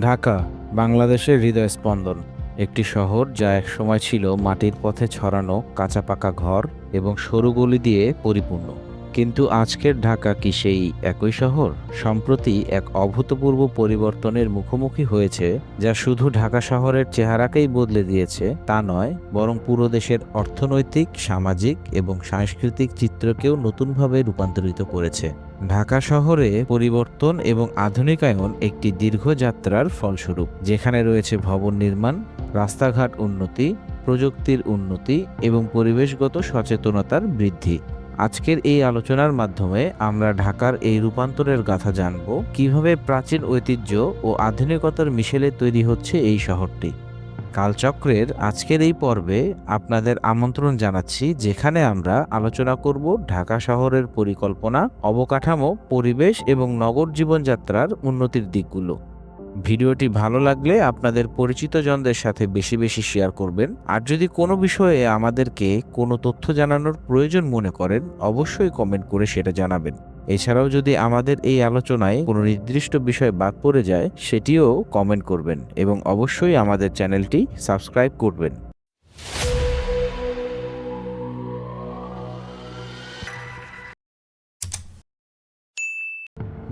ঢাকা, বাংলাদেশের হৃদয় স্পন্দন। একটি শহর যা একসময় ছিল মাটির পথে ছড়ানো কাঁচা পাকা ঘর এবং সরু গলি দিয়ে পরিপূর্ণ। কিন্তু আজকের ঢাকা কি সেই একই শহর? সম্প্রতি এক অভূতপূর্ব পরিবর্তনের মুখোমুখি হয়েছে, যা শুধু ঢাকা শহরের চেহারাকেই বদলে দিয়েছে, তা নয়, বরং পুরো দেশের অর্থনৈতিক, সামাজিক এবং সাংস্কৃতিক চিত্রকেও নতুনভাবে রূপান্তরিত করেছে। ঢাকা শহরে পরিবর্তন এবং আধুনিকায়ন একটি দীর্ঘ যাত্রার ফলস্বরূপ, যেখানে রয়েছে ভবন নির্মাণ, রাস্তাঘাট উন্নতি, প্রযুক্তির উন্নতি এবং পরিবেশগত সচেতনতার বৃদ্ধি। আজকের এই আলোচনার মাধ্যমে আমরা ঢাকার এই রূপান্তরের গাথা জানব, কীভাবে প্রাচীন ঐতিহ্য ও আধুনিকতার মিশেলে তৈরি হচ্ছে এই শহরটি। কালচক্রের আজকের এই পর্বে আপনাদের আমন্ত্রণ জানাচ্ছি, যেখানে আমরা আলোচনা করব ঢাকা শহরের পরিকল্পনা, অবকাঠামো, পরিবেশ এবং নগর জীবনযাত্রার উন্নতির দিকগুলো। ভিডিওটি ভালো লাগলে আপনাদের পরিচিত জনদের সাথে বেশি বেশি শেয়ার করবেন। আর যদি কোনো বিষয়ে আমাদেরকে কোনো তথ্য জানানোর প্রয়োজন মনে করেন, অবশ্যই কমেন্ট করে সেটা জানাবেন। এছাড়াও যদি আমাদের এই আলোচনায় কোনো নির্দিষ্ট বিষয় বাদ পড়ে যায়, সেটিও কমেন্ট করবেন এবং অবশ্যই আমাদের চ্যানেলটি সাবস্ক্রাইব করবেন।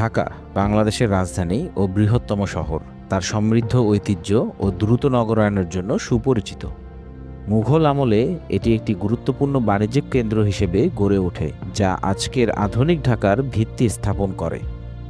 ঢাকা বাংলাদেশের রাজধানী ও বৃহত্তম শহর। তার সমৃদ্ধ ঐতিহ্য ও দ্রুত নগরায়নের জন্য সুপরিচিত। মুঘল আমলে এটি একটি গুরুত্বপূর্ণ বাণিজ্যিক কেন্দ্র হিসেবে গড়ে ওঠে, যা আজকের আধুনিক ঢাকার ভিত্তি স্থাপন করে।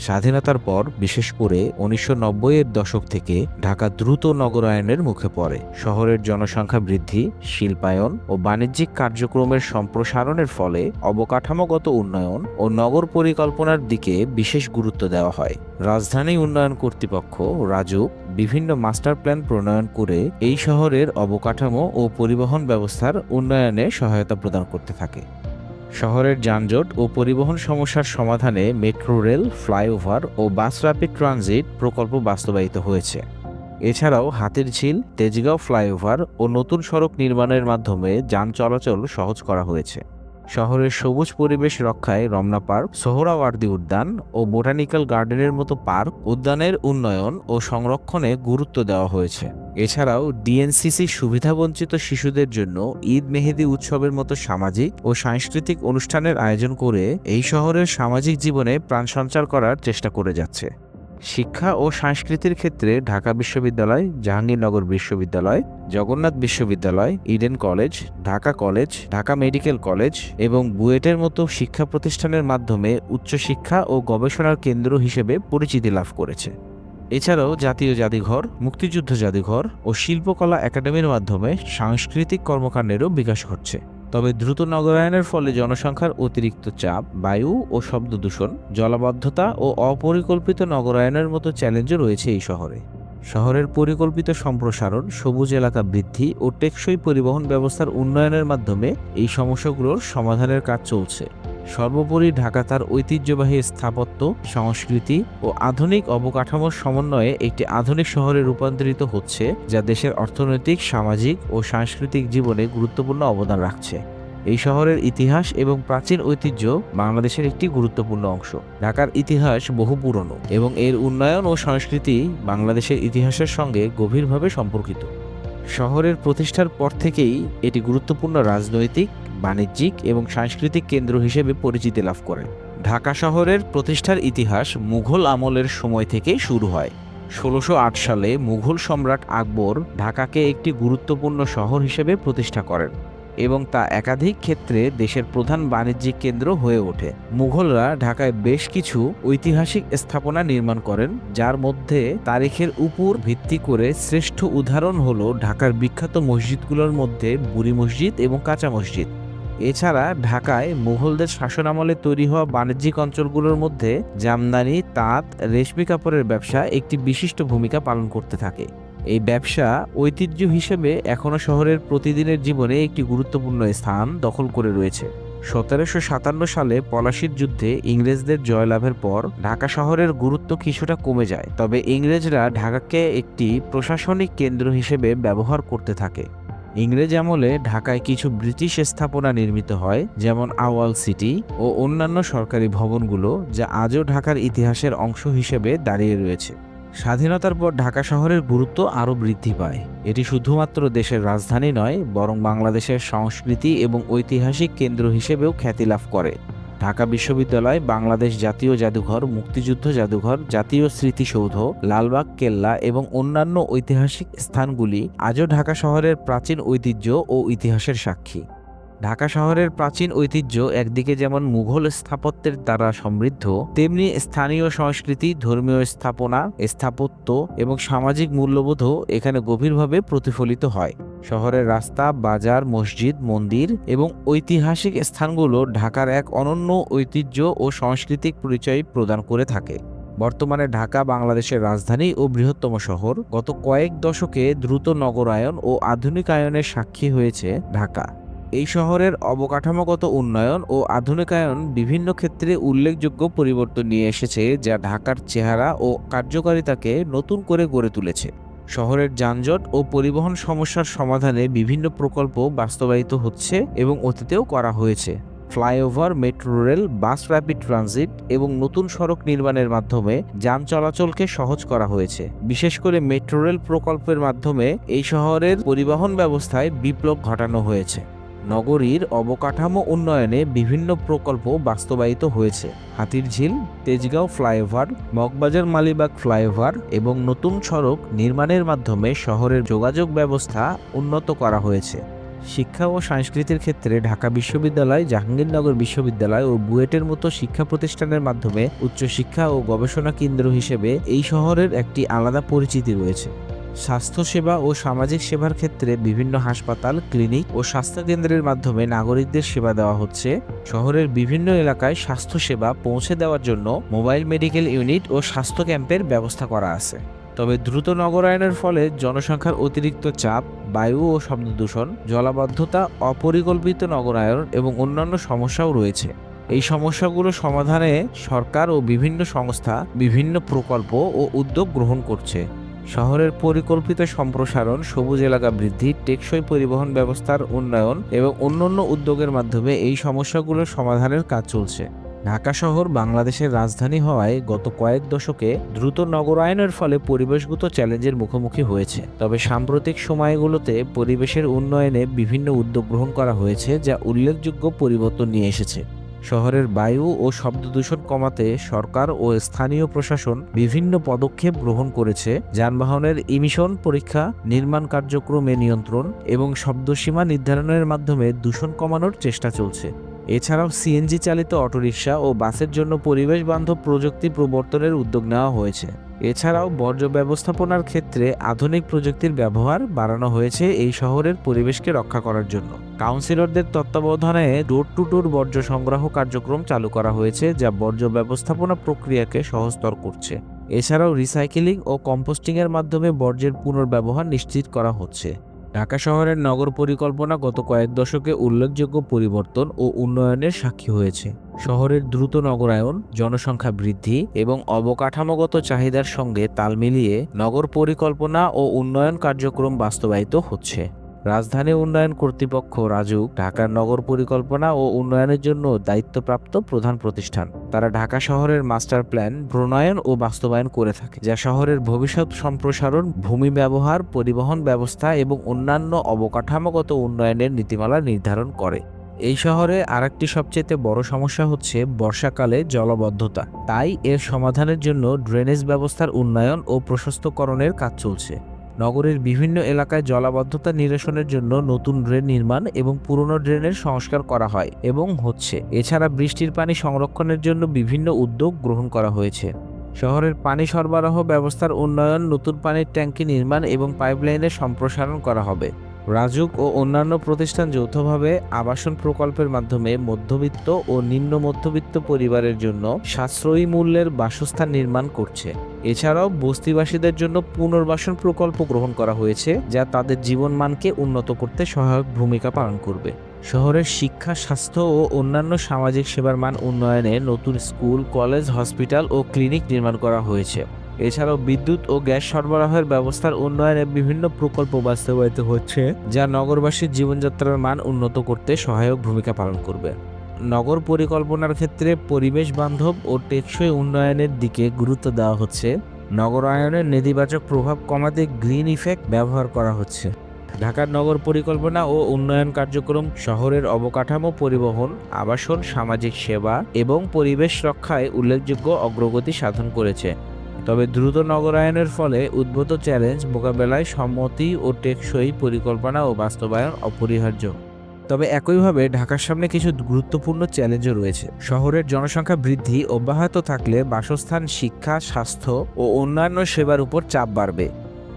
স্বাধীনতার পর, বিশেষ করে উনিশশো এর দশক থেকে, ঢাকা দ্রুত নগরায়নের মুখে পড়ে। শহরের জনসংখ্যা বৃদ্ধি, শিল্পায়ন ও বাণিজ্যিক কার্যক্রমের সম্প্রসারণের ফলে অবকাঠামোগত উন্নয়ন ও নগর পরিকল্পনার দিকে বিশেষ গুরুত্ব দেওয়া হয়। রাজধানী উন্নয়ন কর্তৃপক্ষ রাজুক বিভিন্ন মাস্টার প্ল্যান প্রণয়ন করে এই শহরের অবকাঠামো ও পরিবহন ব্যবস্থার উন্নয়নে সহায়তা প্রদান করতে থাকে। শহরের যানজট ও পরিবহন সমস্যার সমাধানে মেট্রো রেল, ফ্লাইওভার ও বাস র্যাপিড ট্রানজিট প্রকল্প বাস্তবায়িত হয়েছে। এছাড়াও হাতির ঝিল, তেজগাঁও ফ্লাইওভার ও নতুন সড়ক নির্মাণের মাধ্যমে যান চলাচল সহজ করা হয়েছে। শহরের সবুজ পরিবেশ রক্ষায় রমনা পার্ক, সোহরাওয়ার্দী উদ্যান ও বোটানিক্যাল গার্ডেনের মতো পার্ক উদ্যানের উন্নয়ন ও সংরক্ষণে গুরুত্ব দেওয়া হয়েছে। এছাড়াও ডিএনসিসি সুবিধাবঞ্চিত শিশুদের জন্য ঈদ মেহেদি উৎসবের মতো সামাজিক ও সাংস্কৃতিক অনুষ্ঠানের আয়োজন করে এই শহরের সামাজিক জীবনে প্রাণ সঞ্চার করার চেষ্টা করে যাচ্ছে। শিক্ষা ও সংস্কৃতির ক্ষেত্রে ঢাকা বিশ্ববিদ্যালয়, জাহাঙ্গীরনগর বিশ্ববিদ্যালয়, জগন্নাথ বিশ্ববিদ্যালয়, Eden college, Dhaka college, Dhaka medical college এবং বুয়েটের মতো শিক্ষা প্রতিষ্ঠানের মাধ্যমে উচ্চশিক্ষা ও গবেষণার কেন্দ্র হিসেবে পরিচিতি লাভ করেছে। এছাড়াও জাতীয় জাদুঘর, মুক্তিযুদ্ধ জাদুঘর ও শিল্পকলা একাডেমির মাধ্যমে সাংস্কৃতিক কর্মকাণ্ডেরও বিকাশ ঘটছে। তবে দ্রুত নগরায়নের ফলে জনসংখ্যার অতিরিক্ত চাপ, বায়ু ও শব্দ দূষণ, জলাবদ্ধতা ও অপরিকল্পিত নগরায়নের মতো চ্যালেঞ্জও রয়েছে এই শহরে। শহরের পরিকল্পিত সম্প্রসারণ, সবুজ এলাকা বৃদ্ধি ও টেকসই পরিবহন ব্যবস্থার উন্নয়নের মাধ্যমে এই সমস্যাগুলোর সমাধানের কাজ চলছে। সর্বোপরি ঢাকা তার ঐতিহ্যবাহী স্থাপত্য, সংস্কৃতি ও আধুনিক অবকাঠামোর সমন্বয়ে একটি আধুনিক শহরে রূপান্তরিত হচ্ছে, যা দেশের অর্থনৈতিক, সামাজিক ও সাংস্কৃতিক জীবনে গুরুত্বপূর্ণ অবদান রাখছে। এই শহরের ইতিহাস এবং প্রাচীন ঐতিহ্য বাংলাদেশের একটি গুরুত্বপূর্ণ অংশ। ঢাকার ইতিহাস বহু পুরনো এবং এর উন্নয়ন ও সংস্কৃতি বাংলাদেশের ইতিহাসের সঙ্গে গভীরভাবে সম্পর্কিত। শহরের প্রতিষ্ঠার পর থেকেই এটি গুরুত্বপূর্ণ রাজনৈতিক বাণিজ্যিক এবং সাংস্কৃতিক কেন্দ্র হিসেবে পরিচিতি লাভ করে ঢাকা শহরের প্রতিষ্ঠার ইতিহাস মুঘল আমলের সময় থেকে শুরু হয়। ষোলোশো সালে মুঘল সম্রাট আকবর ঢাকাকে একটি গুরুত্বপূর্ণ শহর হিসেবে প্রতিষ্ঠা করেন এবং তা একাধিক ক্ষেত্রে দেশের প্রধান বাণিজ্যিক কেন্দ্র হয়ে ওঠে। মুঘলরা ঢাকায় বেশ কিছু ঐতিহাসিক স্থাপনা নির্মাণ করেন, যার মধ্যে তারিখের উপর ভিত্তি করে শ্রেষ্ঠ উদাহরণ হল ঢাকার বিখ্যাত মসজিদগুলোর মধ্যে বুড়ি মসজিদ এবং কাঁচা মসজিদ। এছাড়া ঢাকায় মুঘলদের শাসনামলে তৈরি হওয়া বাণিজ্যিক অঞ্চলগুলোর মধ্যে জামদানি, তাঁত, রেশমি কাপড়ের ব্যবসা একটি বিশিষ্ট ভূমিকা পালন করতে থাকে। এই ব্যবসা ঐতিহ্য হিসেবে এখনও শহরের প্রতিদিনের জীবনে একটি গুরুত্বপূর্ণ স্থান দখল করে রয়েছে। সতেরোশো সাতান্ন সালে পলাশির যুদ্ধে ইংরেজদের জয়লাভের পর ঢাকা শহরের গুরুত্ব কিছুটা কমে যায়, তবে ইংরেজরা ঢাকাকে একটি প্রশাসনিক কেন্দ্র হিসেবে ব্যবহার করতে থাকে। ইংরেজ আমলে ঢাকায় কিছু ব্রিটিশ স্থাপনা নির্মিত হয়, যেমন আওয়াল সিটি ও অন্যান্য সরকারি ভবনগুলো যা আজও ঢাকার ইতিহাসের অংশ হিসেবে দাঁড়িয়ে রয়েছে। স্বাধীনতার পর ঢাকা শহরের গুরুত্ব আরও বৃদ্ধি পায়। এটি শুধুমাত্র দেশের রাজধানী নয়, বরং বাংলাদেশের সংস্কৃতি এবং ঐতিহাসিক কেন্দ্র হিসেবেও খ্যাতি লাভ করে। ঢাকা বিশ্ববিদ্যালয়, বাংলাদেশ জাতীয় জাদুঘর, মুক্তিযুদ্ধ জাদুঘর, জাতীয় স্মৃতিসৌধ, লালবাগ, কেল্লা এবং অন্যান্য ঐতিহাসিক স্থানগুলি আজও ঢাকা শহরের প্রাচীন ঐতিহ্য ও ইতিহাসের সাক্ষী। ঢাকা শহরের প্রাচীন ঐতিহ্য একদিকে যেমন মুঘল স্থাপত্যের দ্বারা সমৃদ্ধ, তেমনি স্থানীয় সংস্কৃতি, ধর্মীয় স্থাপনা, স্থাপত্য এবং সামাজিক মূল্যবোধও এখানে গভীরভাবে প্রতিফলিত হয়। শহরের রাস্তা, বাজার, মসজিদ, মন্দির এবং ঐতিহাসিক স্থানগুলো ঢাকার এক অনন্য ঐতিহ্য ও সাংস্কৃতিক পরিচয় প্রদান করে থাকে। বর্তমানে ঢাকা বাংলাদেশের রাজধানী ও বৃহত্তম শহর। গত কয়েক দশকে দ্রুত নগরায়ন ও আধুনিকায়নের সাক্ষী হয়েছে ঢাকা। এই শহরের অবকাঠামোগত উন্নয়ন ও আধুনিকায়ন বিভিন্ন ক্ষেত্রে উল্লেখযোগ্য পরিবর্তন নিয়ে এসেছে, যা ঢাকার চেহারা ও কার্যকারিতাকে নতুন করে গড়ে তুলেছে। শহরের যানজট ও পরিবহন সমস্যার সমাধানে বিভিন্ন প্রকল্প বাস্তবায়িত হচ্ছে এবং অতীতেও করা হয়েছে। Flyover, metro rail, bus rapid transit এবং নতুন সড়ক নির্মাণের মাধ্যমে যান চলাচলকে সহজ করা হয়েছে। বিশেষ করে মেট্রো রেল প্রকল্পের মাধ্যমে এই শহরের পরিবহন ব্যবস্থায় বিপ্লব ঘটানো হয়েছে। নগরীর অবকাঠামো উন্নয়নে বিভিন্ন প্রকল্প বাস্তবায়িত হয়েছে। হাতিরঝিল, তেজগাঁও ফ্লাইওভার, মগবাজার মালিবাগ ফ্লাইওভার এবং নতুন সড়ক নির্মাণের মাধ্যমে শহরের যোগাযোগ ব্যবস্থা উন্নত করা হয়েছে। শিক্ষা ও সংস্কৃতির ক্ষেত্রে ঢাকা বিশ্ববিদ্যালয়, জাহাঙ্গীরনগর বিশ্ববিদ্যালয় ও বুয়েটের মতো শিক্ষা প্রতিষ্ঠানের মাধ্যমে উচ্চশিক্ষা ও গবেষণা কেন্দ্র হিসেবে এই শহরের একটি আলাদা পরিচিতি রয়েছে। স্বাস্থ্যসেবা ও সামাজিক সেবার ক্ষেত্রে বিভিন্ন হাসপাতাল, ক্লিনিক ও স্বাস্থ্যকেন্দ্রের মাধ্যমে নাগরিকদের সেবা দেওয়া হচ্ছে। শহরের বিভিন্ন এলাকায় স্বাস্থ্যসেবা পৌঁছে দেওয়ার জন্য মোবাইল মেডিকেল ইউনিট ও স্বাস্থ্য ক্যাম্পের ব্যবস্থা করা আছে। তবে দ্রুত নগরায়নের ফলে জনসংখ্যার অতিরিক্ত চাপ, বায়ু ও শব্দ দূষণ, জলাবদ্ধতা, অপরিকল্পিত নগরায়ন এবং অন্যান্য সমস্যাও রয়েছে। এই সমস্যাগুলো সমাধানে সরকার ও বিভিন্ন সংস্থা বিভিন্ন প্রকল্প ও উদ্যোগ গ্রহণ করছে। শহরের পরিকল্পিত সম্প্রসারণ, সবুজ এলাকা বৃদ্ধি, টেকসই পরিবহন ব্যবস্থার উন্নয়ন এবং অন্যান্য উদ্যোগের মাধ্যমে এই সমস্যাগুলোর সমাধানের কাজ চলছে। ঢাকা শহর বাংলাদেশের রাজধানী হওয়ায় গত কয়েক দশকে দ্রুত নগরায়নের ফলে পরিবেশগত চ্যালেঞ্জের মুখোমুখি হয়েছে। তবে সাম্প্রতিক সময়গুলোতে পরিবেশের উন্নয়নে বিভিন্ন উদ্যোগ গ্রহণ করা হয়েছে, যা উল্লেখযোগ্য পরিবর্তন নিয়ে এসেছে। শহরের বায়ু ও শব্দ দূষণ কমাতে সরকার ও স্থানীয় প্রশাসন বিভিন্ন পদক্ষেপ গ্রহণ করেছে। যানবাহনের ইমিশন পরীক্ষা, নির্মাণ কার্যক্রমে নিয়ন্ত্রণ এবং শব্দসীমা নির্ধারণের মাধ্যমে দূষণ কমানোর চেষ্টা চলছে। এছাড়াও সিএনজি চালিত অটোরিকশা ও বাসের জন্য পরিবেশ বান্ধব প্রযুক্তি প্রবর্তনের উদ্যোগ নেওয়া হয়েছে। এছাড়াও বর্জ্য ব্যবস্থাপনার ক্ষেত্রে আধুনিক প্রযুক্তির ব্যবহার বাড়ানো হয়েছে এই শহরের পরিবেশকে রক্ষা করার জন্য। কাউন্সিলরদের তত্ত্বাবধানে ডোর টু ডোর বর্জ্য সংগ্রহ কার্যক্রম চালু করা হয়েছে, যা বর্জ্য ব্যবস্থাপনা প্রক্রিয়াকে সহজতর করছে। এছাড়াও রিসাইকেলিং ও কম্পোস্টিংয়ের মাধ্যমে বর্জ্যের পুনর্ব্যবহার নিশ্চিত করা হচ্ছে। ঢাকা শহরের নগর পরিকল্পনা গত কয়েক দশকে উল্লেখযোগ্য পরিবর্তন ও উন্নয়নের সাক্ষী হয়েছে। শহরের দ্রুত নগরায়ন, জনসংখ্যা বৃদ্ধি এবং অবকাঠামোগত চাহিদার সঙ্গে তাল মিলিয়ে নগর পরিকল্পনা ও উন্নয়ন কার্যক্রম বাস্তবায়িত হচ্ছে। রাজধানী উন্নয়ন কর্তৃপক্ষ রাজুক ঢাকার নগর পরিকল্পনা ও উন্নয়নের জন্য দায়িত্বপ্রাপ্ত প্রধান প্রতিষ্ঠান। তারা ঢাকা শহরের মাস্টার প্ল্যান, প্রণয়ন ও বাস্তবায়ন করে থাকে, যা শহরের ভবিষ্যৎ সম্প্রসারণ, ভূমি ব্যবহার, পরিবহন ব্যবস্থা এবং অন্যান্য অবকাঠামোগত উন্নয়নের নীতিমালা নির্ধারণ করে। এই শহরে আরেকটি সবচেয়ে বড় সমস্যা হচ্ছে বর্ষাকালে জলবদ্ধতা। তাই এর সমাধানের জন্য ড্রেনেজ ব্যবস্থার উন্নয়ন ও প্রশস্তকরণের কাজ চলছে। নগরের বিভিন্ন এলাকায় জলাবদ্ধতা নিরসনের জন্য নতুন ড্রেন নির্মাণ এবং পুরনো ড্রেনের সংস্কার করা হয় এবং হচ্ছে। এছাড়া বৃষ্টির পানি সংরক্ষণের জন্য বিভিন্ন উদ্যোগ গ্রহণ করা হয়েছে। শহরের পানি সরবরাহ ব্যবস্থার উন্নয়ন, নতুন পানির ট্যাঙ্কি নির্মাণ এবং পাইপলাইনের সম্প্রসারণ করা হবে। রাজুক ও অন্যান্য প্রতিষ্ঠান যৌথভাবে আবাসন প্রকল্পের মাধ্যমে মধ্যবিত্ত ও নিম্ন মধ্যবিত্ত পরিবারের জন্য সাশ্রয়ী মূল্যের বাসস্থান নির্মাণ করছে। এছাড়াও বস্তিবাসীদের জন্য পুনর্বাসন প্রকল্প গ্রহণ করা হয়েছে, যা তাদের জীবনমানকে উন্নত করতে সহায়ক ভূমিকা পালন করবে। শহরের শিক্ষা, স্বাস্থ্য ও অন্যান্য সামাজিক সেবার মান উন্নয়নে নতুন স্কুল, কলেজ, হসপিটাল ও ক্লিনিক নির্মাণ করা হয়েছে। এছাড়াও বিদ্যুৎ ও গ্যাস সরবরাহের ব্যবস্থার উন্নয়নে বিভিন্ন প্রকল্প বাস্তবায়িত হচ্ছে, যা নগরবাসীর জীবনযাত্রার মান উন্নত করতে সহায়ক ভূমিকা পালন করবে। নগর পরিকল্পনার ক্ষেত্রে পরিবেশ বান্ধব ও টেকসই উন্নয়নের দিকে গুরুত্ব দেওয়া হচ্ছে। নগরায়নের নেতিবাচক প্রভাব কমাতে গ্রিন ইফেক্ট ব্যবহার করা হচ্ছে। ঢাকার নগর পরিকল্পনা ও উন্নয়ন কার্যক্রম, শহরের অবকাঠামো পরিবহন, আবাসন, সামাজিক সেবা এবং পরিবেশ রক্ষায় উল্লেখযোগ্য অগ্রগতি সাধন করেছে। তবে দ্রুত নগরায়নের ফলে উদ্ভূত চ্যালেঞ্জ মোকাবেলায় সম্মতি ও টেকসই পরিকল্পনা ও বাস্তবায়ন অপরিহার্য। তবে একইভাবে ঢাকার সামনে কিছু গুরুত্বপূর্ণ চ্যালেঞ্জও রয়েছে। শহরের জনসংখ্যা বৃদ্ধি অব্যাহত থাকলে বাসস্থান, শিক্ষা, স্বাস্থ্য ও অন্যান্য সেবার উপর চাপ বাড়বে।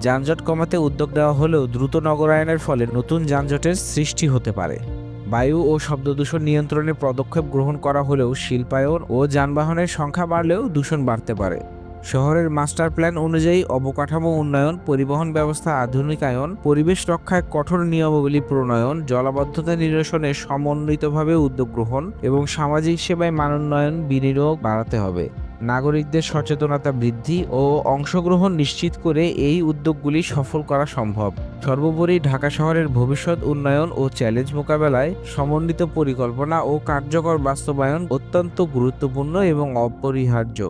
যানজট কমাতে উদ্যোগ নেওয়া হলেও দ্রুত নগরায়নের ফলে নতুন যানজটের সৃষ্টি হতে পারে। বায়ু ও শব্দ দূষণ নিয়ন্ত্রণে পদক্ষেপ গ্রহণ করা হলেও শিল্পায়ন ও যানবাহনের সংখ্যা বাড়লেও দূষণ বাড়তে পারে। শহরের মাস্টার প্ল্যান অনুযায়ী অবকাঠামো উন্নয়ন, পরিবহন ব্যবস্থা, আধুনিকায়ন, পরিবেশ রক্ষায় কঠোর নিয়মাবলী প্রণয়ন, জলাবদ্ধতা নিরসনে সমন্বিতভাবে উদ্যোগ গ্রহণ এবং সামাজিক সেবায় মানোন্নয়ন বিনিয়োগ বাড়াতে হবে। নাগরিকদের সচেতনতা বৃদ্ধি ও অংশগ্রহণ নিশ্চিত করে এই উদ্যোগগুলি সফল করা সম্ভব। সর্বোপরি ঢাকা শহরের ভবিষ্যৎ উন্নয়ন ও চ্যালেঞ্জ মোকাবেলায় সমন্বিত পরিকল্পনা ও কার্যকর বাস্তবায়ন অত্যন্ত গুরুত্বপূর্ণ এবং অপরিহার্য।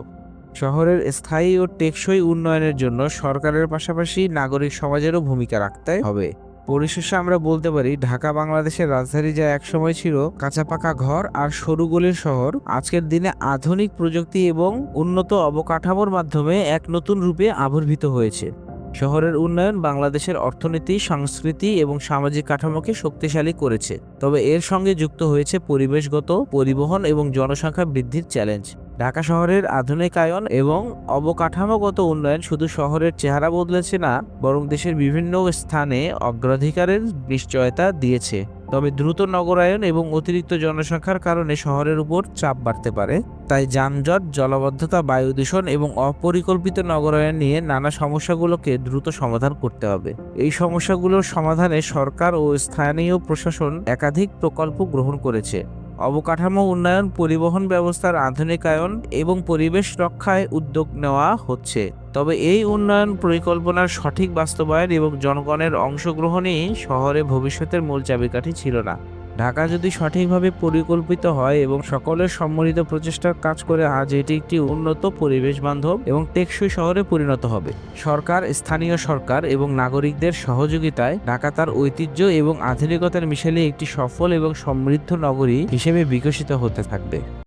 শহরের স্থায়ী ও টেকসই উন্নয়নের জন্য সরকারের পাশাপাশি নাগরিক সমাজেরও ভূমিকা রাখতে হবে। পরিশেষে আমরা বলতে পারি, ঢাকা বাংলাদেশের রাজধানী যা একসময় ছিল কাঁচাপাকা ঘর আর সরু গলির শহর, আজকের দিনে আধুনিক প্রযুক্তি এবং উন্নত অবকাঠামোর মাধ্যমে এক নতুন রূপে আবির্ভূত হয়েছে। শহরের উন্নয়ন বাংলাদেশের অর্থনীতি, সংস্কৃতি এবং সামাজিক কাঠামোকে শক্তিশালী করেছে। তবে এর সঙ্গে যুক্ত হয়েছে পরিবেশগত, পরিবহন এবং জনসংখ্যা বৃদ্ধির চ্যালেঞ্জ। ঢাকা শহরের আধুনিকায়ন এবং অবকাঠামোগত উন্নয়ন শুধু শহরের চেহারা বদলেছে না, বরং দেশের বিভিন্ন স্থানে অগ্রাধিকারের নিশ্চয়তা দিয়েছে। তবে দ্রুত নগরায়ন এবং অতিরিক্ত জনসংখ্যার কারণে শহরের উপর চাপ বাড়তে পারে। তাই যানজট, জলাবদ্ধতা, বায়ু দূষণ এবং অপরিকল্পিত নগরায়ন নিয়ে নানা সমস্যাগুলোকে দ্রুত সমাধান করতে হবে। এই সমস্যাগুলোর সমাধানে সরকার ও স্থানীয় প্রশাসন একাধিক প্রকল্প গ্রহণ করেছে। অবকাঠামো উন্নয়ন, পরিবহন ব্যবস্থার আধুনিকায়ন এবং পরিবেশ রক্ষায় উদ্যোগ নেওয়া হচ্ছে। তবে এই উন্নয়ন পরিকল্পনার সঠিক বাস্তবায়ন এবং জনগণের অংশগ্রহণই শহরে ভবিষ্যতের মূল চাবিকাঠি ছিল না। ঢাকা যদি সঠিকভাবে পরিকল্পিত হয় এবং সকলের সম্মিলিত প্রচেষ্টার কাজ করে, আজ এটি একটি উন্নত পরিবেশ বান্ধব এবং টেকসই শহরে পরিণত হবে। সরকার, স্থানীয় সরকার এবং নাগরিকদের সহযোগিতায় ঢাকা তার ঐতিহ্য এবং আধুনিকতার মিশেলে একটি সফল এবং সমৃদ্ধ নগরী হিসেবে বিকশিত হতে থাকবে।